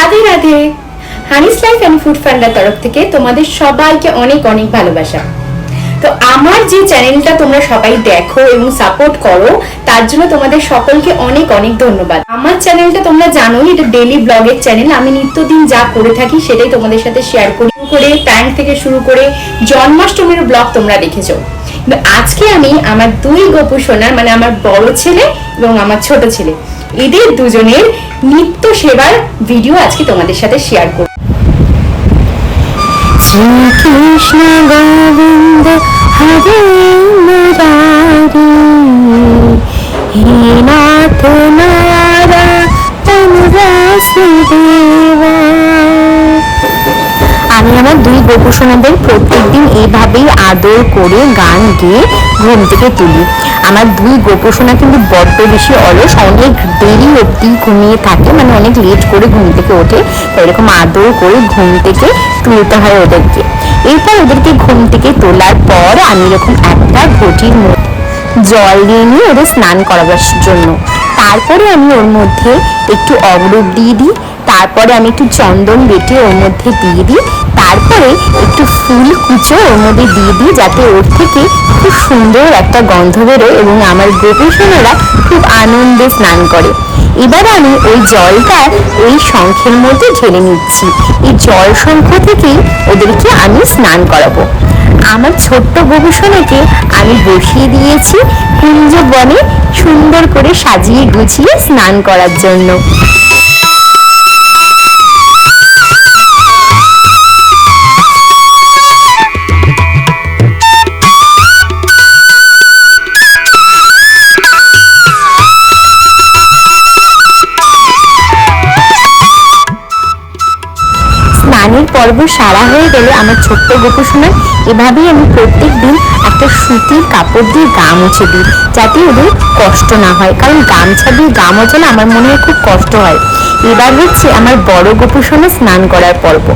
Radhe Radhe. Honey's life and food ফান্ডার তরফ থেকে তোমাদের সবাইকে অনেক অনেক ভালোবাসা। তো আমার যে চ্যানেলটা তোমরা সবাই দেখো এবং সাপোর্ট করো, তার জন্য তোমাদের সকলকে অনেক অনেক ধন্যবাদ। আমার চ্যানেলটা তোমরা জানোই, এটা ডেলি ব্লগের চ্যানেল আমি নিত্যদিন যা করে থাকি সেটাই তোমাদের সাথে শেয়ার করি। করে প্র্যাঙ্ক থেকে শুরু করে জন্মাষ্টমীর ব্লগ তোমরা দেখেছ। আজকে আমি আমার দুই গোপু সোনার মানে আমার বড় ছেলে এবং আমার ছোট ছেলে। এদের দুজনের নিত্য সেবার ভিডিও আজকে তোমাদের সাথে শেয়ার করব। আমি আমার দুই গোপুসোনাদের প্রত্যেকদিন এইভাবেই আদর করে গান গেয়ে ঘুম থেকে তুলি। আমার দুই গোপুসোনা কিন্তু বড্ড বেশি অলস, অনেক দেরি অবধি ঘুমিয়ে থাকে মানে অনেক লেট করে ঘুম থেকে ওঠে। এরকম আদর করে ঘুম থেকে তুলতে হয় ওদেরকে। এরপর ওদেরকে ঘুম থেকে তোলার পর আমি এরকম একটা ঘটির মধ্যে জল দিয়ে নিয়ে ওদের স্নান করাবার জন্য। তারপরে আমি ওর মধ্যে একটু অবরূপ দিয়ে দিই, তারপরে আমি একটু চন্দন বেটে ওর মধ্যে দিয়ে দিই তারপরে একটু ফুল কুচো ওর মধ্যে দিয়ে দিই যাতে ওর থেকে খুব সুন্দর একটা গন্ধ বেরোয় এবং আমার গোপীসোনারা খুব আনন্দে স্নান করে। এবার আমি ওই জলটা ওই শঙ্খের মধ্যে ঢেলে নিচ্ছি। এই জল শঙ্খ থেকেই ওদেরকে আমি স্নান করাবো। আমার ছোট্ট গবেষণাকে আমি বসিয়ে দিয়েছি কুঞ্জ বনে সুন্দর করে সাজিয়ে গুছিয়ে স্নান করার জন্য। স্নানের পর্ব সারা হয়ে গেলে আমার ছোট্ট গোপসোনার এভাবেই আমি প্রত্যেক দিন একটা সুতির কাপড় দিয়ে গা মুছে দিই, যাতে ওদের কষ্ট না হয়। কারণ গামছা দিয়ে গা মোছালে আমার মনে হয় খুব কষ্ট হয়। এবার হচ্ছে আমার বড় গোপসোনা স্নান করার পর্ব।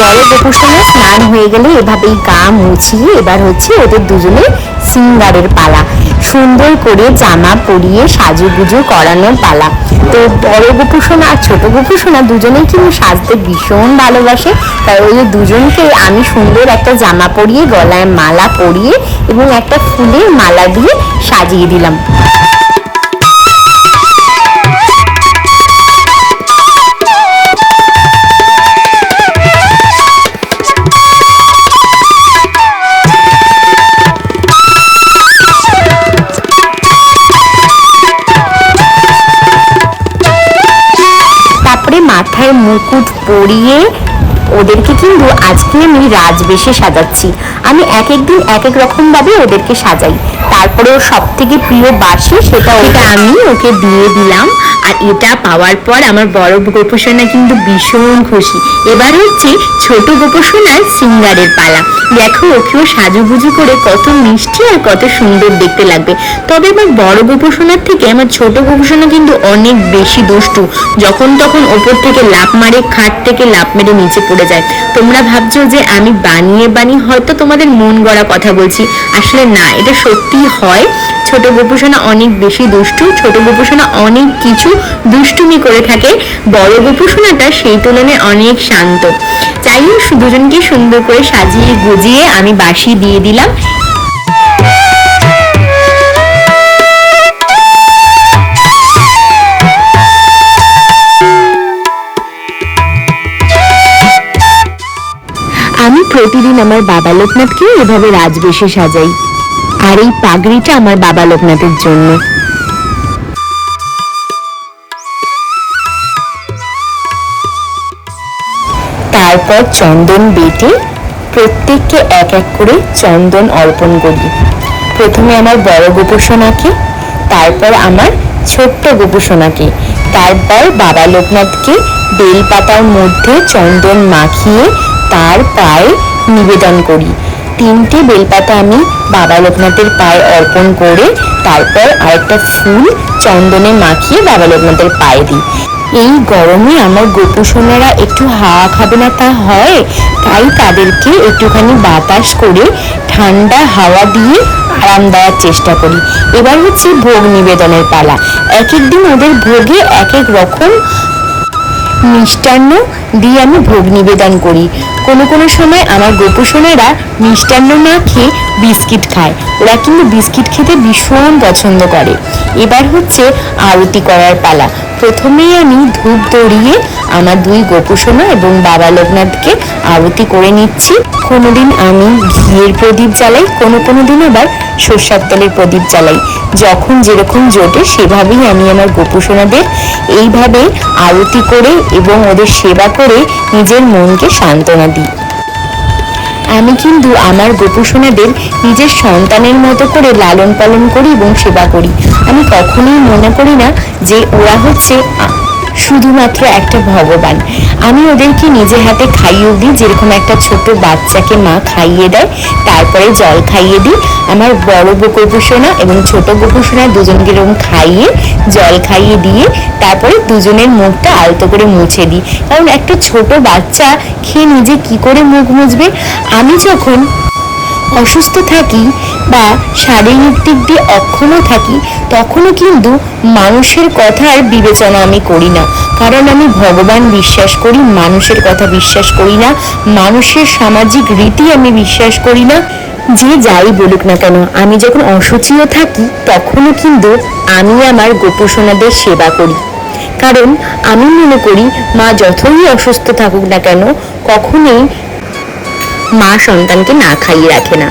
বড় গোপুসোনা স্নান হয়ে গেলে এভাবেই গা মুছিয়ে এবার হচ্ছে ওদের দুজনের সিঙ্গারের পালা। সুন্দর করে জামা পরিয়ে সাজুগুজু করানোর পালা। তো বড় গোপুসোনা আর ছোট গোপুসোনা দুজনেই কিন্তু সাজতে ভীষণ ভালোবাসে। তাই ওই দুজনকে আমি সুন্দর একটা জামা পরিয়ে, গলায় মালা পরিয়ে এবং একটা ফুলের মালা দিয়ে সাজিয়ে দিলাম। মুকুট পরিয়ে ওদেরকে কিন্তু আজকে আমি রাজবেশে সাজাচ্ছি। আমি এক এক দিন এক এক রকম ভাবে ওদেরকে সাজাই। তারপরে ওর সব থেকে প্রিয় বাসি সেটা ওটা আমি ওকে দিয়ে দিলাম, আর এটা পাওয়ার পর আমার বড় গোপসোনা কিন্তু ভীষণ খুশি। এবার হচ্ছে ছোট গোপসোনার সিঙ্গারের পালা। দেখো ওকেও সাজুগুজু করে কত মিষ্টি আর কত সুন্দর দেখতে লাগবে। তবে আমার বড় গোপসোনার থেকে আমার ছোট গোপসোনা কিন্তু অনেক বেশি দুষ্টু। যখন তখন ওপর থেকে লাফ মারে, খাট থেকে লাফ মেরে নিচে পড়ে যায়। তোমরা ভাবছ যে আমি বানিয়ে বানিয়ে হয়তো তোমাদের মন গড়া কথা বলছি। আসলে না, এটা সত্যি হয়। ছোট গোপুসোনা অনেক বেশি দুষ্টু, ছোট গোপুসোনা অনেক কিছু দুষ্টুমি করে থাকে। বড় গোপুসোনাটা সেই তুলনায় অনেক শান্ত। যাই হোক, দুজনকে সুন্দর করে সাজিয়ে গুজিয়ে আমি বাসি দিয়ে দিলাম। আমি প্রতিদিন আমার বাবা লোকনাথকে এভাবে রাজবেশে সাজাই। আর এই পাগড়িটা আমার বাবা লোকনাথের জন্য। তারপর চন্দন বেটে প্রত্যেককে এক এক করে চন্দন অর্পণ করি। প্রথমে আমার বড় গোপসোনাকে, তারপর আমার ছোট্ট গোপসোনাকে। তারপর বাবা লোকনাথকে বেলপাতার মধ্যে চন্দন মাখিয়ে তার পায়ে নিবেদন করি। তিনটে বেলপাতা আমি বাবা লোকনাথের পায়ে অর্পণ করে তারপর আরেকটা ফুল চন্দনে মাখিয়ে বাবা লোকনাথের পায়ে দিই। এই গরমে আমার গোপুসোনারা একটু হাওয়া খাবে না তা হয়, তাই তাদেরকে একটুখানি বাতাস করে ঠান্ডা হাওয়া দিয়ে আরাম দেওয়ার চেষ্টা করি। এবার হচ্ছে ভোগ নিবেদনের পালা। এক এক দিন ওদের ভোগে এক এক রকম মিষ্টান্ন দিয়ে আমি ভোগ নিবেদন করি। কোনো কোনো সময় আমার গোপুসোনারা মিষ্টান্ন না খেয়ে বিস্কিট খায়। ওরা কিন্তু বিস্কিট খেতে ভীষণ পছন্দ করে। এবার হচ্ছে আরতি করার পালা। প্রথমেই আমি ধূপ দড়িয়ে আমার দুই গোপুসোনা এবং বাবা লোকনাথকে আরতি করে নিচ্ছি। কোনোদিন আমি ঘিয়ের প্রদীপ জ্বালাই, কোনো কোনো দিন আবার সর্ষার তেলের প্রদীপ জ্বালাই। যখন যেরকম জোটে সেভাবেই আমি আমার গোপুসোনাদের এইভাবে আরতি করে এবং ওদের সেবা করে নিজের মনকে সান্ত্বনা দিই। আমি কিন্তু আমার গোপুসোনাদের নিজের সন্তানের মতো করে লালন পালন করি এবং সেবা করি। আমি কখনোই মনে করি না যে ওরা হচ্ছে শুধুমাত্র একটা ভগবান। আমি ওদেরকে নিজে হাতে খাইয়েও দিই, যেরকম একটা ছোট বাচ্চাকে মা খাইয়ে দেয়, তারপরে জল খাইয়ে দিই। আমার বড় গোপুসোনা এবং ছোট গোপুসোনা দুজনকে এরকম খাইয়ে, জল খাইয়ে দিয়ে, তারপরে দুজনের মুখটা আলতো করে মুছে দিই। কারণ একটা ছোট বাচ্চা খেয়ে নিজে কি করে মুখ মুছবে? আমি যখন অসুস্থ থাকি বা শারীরিক দিক দিয়ে অক্ষমও থাকি, তখনও কিন্তু মানুষের কথার বিবেচনা আমি করি না। কারণ আমি ভগবান বিশ্বাস করি, মানুষের কথা বিশ্বাস করি না, মানুষের সামাজিক রীতি আমি বিশ্বাস করি না, যে যাই বলুক না কেন। আমি যখন অসুচিও থাকি, তখনও কিন্তু আমি আমার গোপসোনাদের সেবা করি। কারণ আমি মনে করি, মা যতই অসুস্থ থাকুক না কেন, কখনোই মা সন্তানকে না খাইয়ে রাখে না।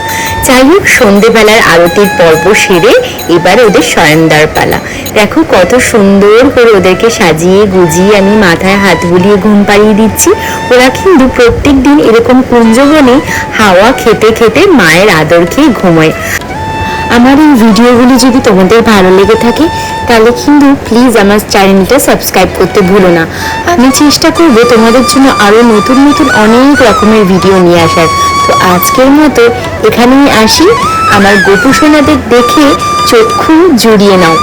যাই হোক সন্ধেবেলার আরতির পর্ব সেরে এবার ওদের শয়ন দেওয়ার পালা। দেখো কত সুন্দর করে ওদেরকে সাজিয়ে গুজিয়ে আমি মাথায় হাত বুলিয়ে ঘুম পাড়িয়ে দিচ্ছি। ওরা কিন্তু প্রত্যেক দিন এরকম কুঞ্জবনে হাওয়া খেতে খেতে মায়ের আদর খেয়ে ঘুমোয়। আমার এই ভিডিওগুলি যদি তোমাদের ভালো লেগে থাকে তাহলে কিন্তু প্লিজ আমার চ্যানেলটা সাবস্ক্রাইব করতে ভুলো না। আমি চেষ্টা করব তোমাদের জন্য আরও নতুন নতুন অনেক রকমের ভিডিও নিয়ে আসার। তো আজকের মতো এখানেই আসি। আমার গোপুসোনাদের দেখে চক্ষু জুড়িয়ে নাও।